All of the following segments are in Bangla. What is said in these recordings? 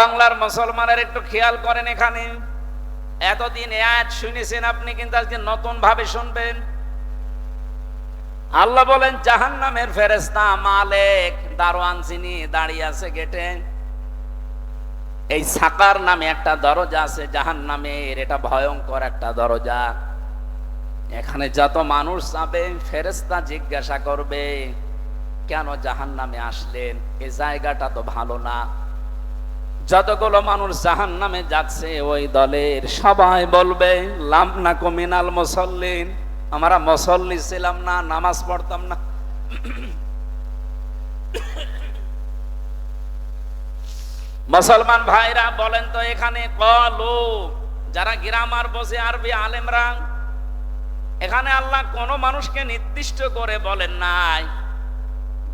বাংলার মুসলমানের একটু খেয়াল করেন এখানে। এতদিন আয়াত শুনেছেন আপনি, কিন্তু আজকে নতুন ভাবে শুনবেন। আল্লাহ বলেন জাহান নামের ফেরেস্তা মালেক, দারোয়ান যিনি দাঁড়িয়ে আছে গেটে। এই সাকার নামে একটা দরজা আছে জাহান নামের এটা ভয়ঙ্কর একটা দরজা। এখানে যত মানুষ যাবে ফেরেস্তা জিজ্ঞাসা করবে, কেন জাহান নামে আসলেন? এই জায়গাটা তো ভালো না। যতগুলো মানুষ জাহান নামে যাচ্ছে, ওই দলের সবাই বলবে, লাম না কমিনাল মুসল্লিন। আমরা মুসল্লি ছিলাম না, নামাজ পড়তাম না। মুসলমান ভাইরা বলেন তো এখানে, কলু, যারা গ্রামার বসে আরবি আলেমরা, এখানে আল্লাহ কোন মানুষকে নির্দিষ্ট করে বলেন নাই।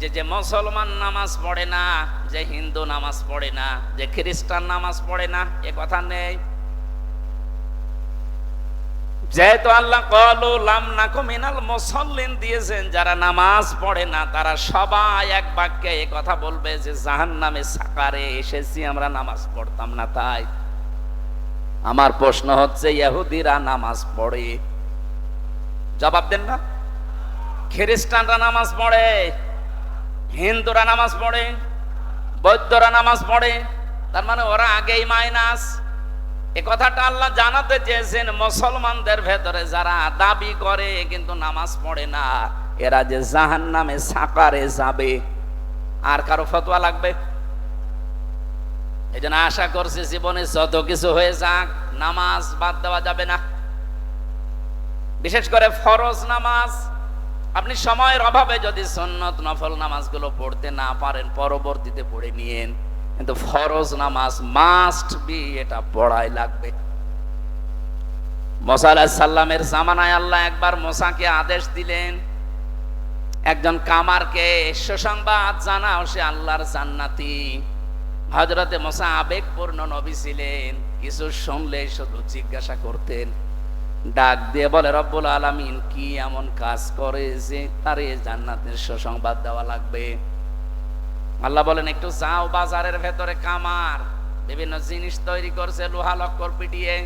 যে যে মুসলমান নামাজ পড়ে না, যে হিন্দু নামাজ পড়ে না, যে খ্রিস্টান নামাজ পড়ে না, এ কথা নেই। যেহেতু আল্লাহ কলু মুসল্লিন দিয়েছেন, যারা নামাজ পড়ে না, তারা সবাই এক বাক্যে এ কথা বলবে যে জাহান নামে সাকারে এসেছি, আমরা নামাজ পড়তাম না তাই। আমার প্রশ্ন হচ্ছে, ইহুদিরা নামাজ পড়ে? জবাব দেন না। খ্রিস্টানরা নামাজ পড়ে? হিন্দুরা নামাজ পড়ে, বৌদ্ধরা নামাজ পড়ে, তার মানে ওরা আগেই মাইনাস। এ কথাটা আল্লাহ জানাতে চেয়েছেন মুসলমানদের ভেতরে, যারা দাবি করে কিন্তু নামাজ পড়ে না, এরা যে জাহান নামে সাকারে যাবে। আর কারও ফতোয়া লাগবে? এই জন্য আশা করছি জীবনে যত কিছু হয়ে যাক, নামাজ বাদ দেওয়া যাবে না। বিশেষ করে ফরজ নামাজ আপনি সময়ের অভাবে যদি সন্নত নফল নামাজগুলো পড়তে না পারেন, পরবর্তীতে পড়ে নিয়েন। কিন্তু ফরজ নামাজ মাস্ট বি এটা পড়াই লাগবে। মোসা সাল্লামের জামানায় আল্লাহ একবার মোসাকে আদেশ দিলেন, একজন কামারকে সুসংবাদ জানাও, সে আল্লাহর জান্নাতি। হজরতে মোসা আবেগপূর্ণ নবী ছিলেন, কিছু শুনলে শুধু জিজ্ঞাসা করতেন ডাক দিয়ে বলে, রব্বুল আলামিন, কি এমন কাজ করে যে তার এই জান্নাতের সুসংবাদ দেওয়া লাগবে? আল্লাহ বলেন, একটু যাও বাজারের ভেতরে কামার বিভিন্ন জিনিস তৈরি করছে লোহা লক্কর পিটিয়ে।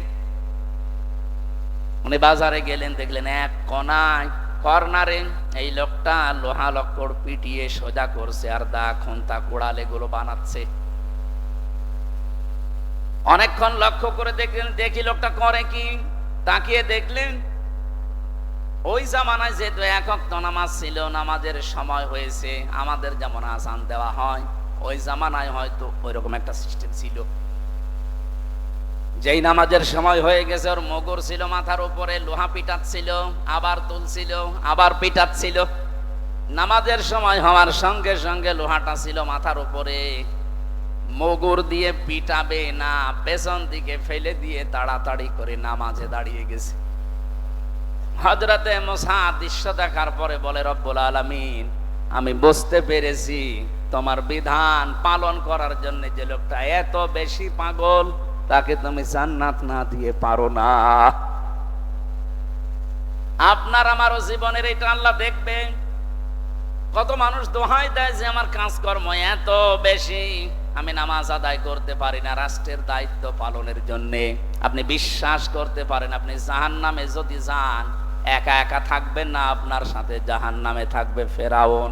উনি বাজারে গেলেন, দেখলেন এক কনায় কর্নারে এই লোকটা লোহা লক্কর পিটিয়ে সোজা করছে আর দা খুন্তা কোড়াল এগুলো বানাচ্ছে। অনেকক্ষণ লক্ষ্য করে দেখলেন, দেখি লোকটা করে কি? তাকিয়ে দেখলেন, ওই জামানায় যেহেতু একক নামাজ ছিল, নামাজের সময় হয়েছে, আমাদের যেমন আসান দেওয়া হয়, ওই জামানায় হয়তো ওই রকম একটা সিস্টেম ছিল। যেই নামাজের সময় হয়ে গেছে, ওর মগর ছিল মাথার উপরে, লোহা পিটাচ্ছিল, আবার তুলছিল, আবার পিটাচ্ছিল। নামাজের সময় হওয়ার সঙ্গে সঙ্গে লোহাটা ছিল মাথার উপরে। মগুর দিয়ে পিটাবে না, পেছন দিকে ফেলে দিয়ে তাড়াতাড়ি করে নামাজে দাঁড়িয়ে গেছে। হজরতে মোসা দৃশ্য দেখার পরে বলে, রব্বুল আলমিন, আমি বুঝতে পেরেছি তোমার বিধান পালন করার জন্য যে লোকটা এত বেশি পাগল, তাকে তুমি জান্নাত না দিয়ে পারো না। আপনার আমারও জীবনের এটা আল্লাহ দেখবে কত মানুষ দোহাই দেয় যে আমার কাজকর্ম এত বেশি। আমি নামাজ আদায় করতে পারি না রাষ্ট্রের দায়িত্ব পালনের জন্য। আপনি বিশ্বাস করতে পারেন, আপনি জাহান নামে যদি যান, একা একা থাকবেন না, আপনার সাথে জাহান নামে থাকবে ফেরাউন।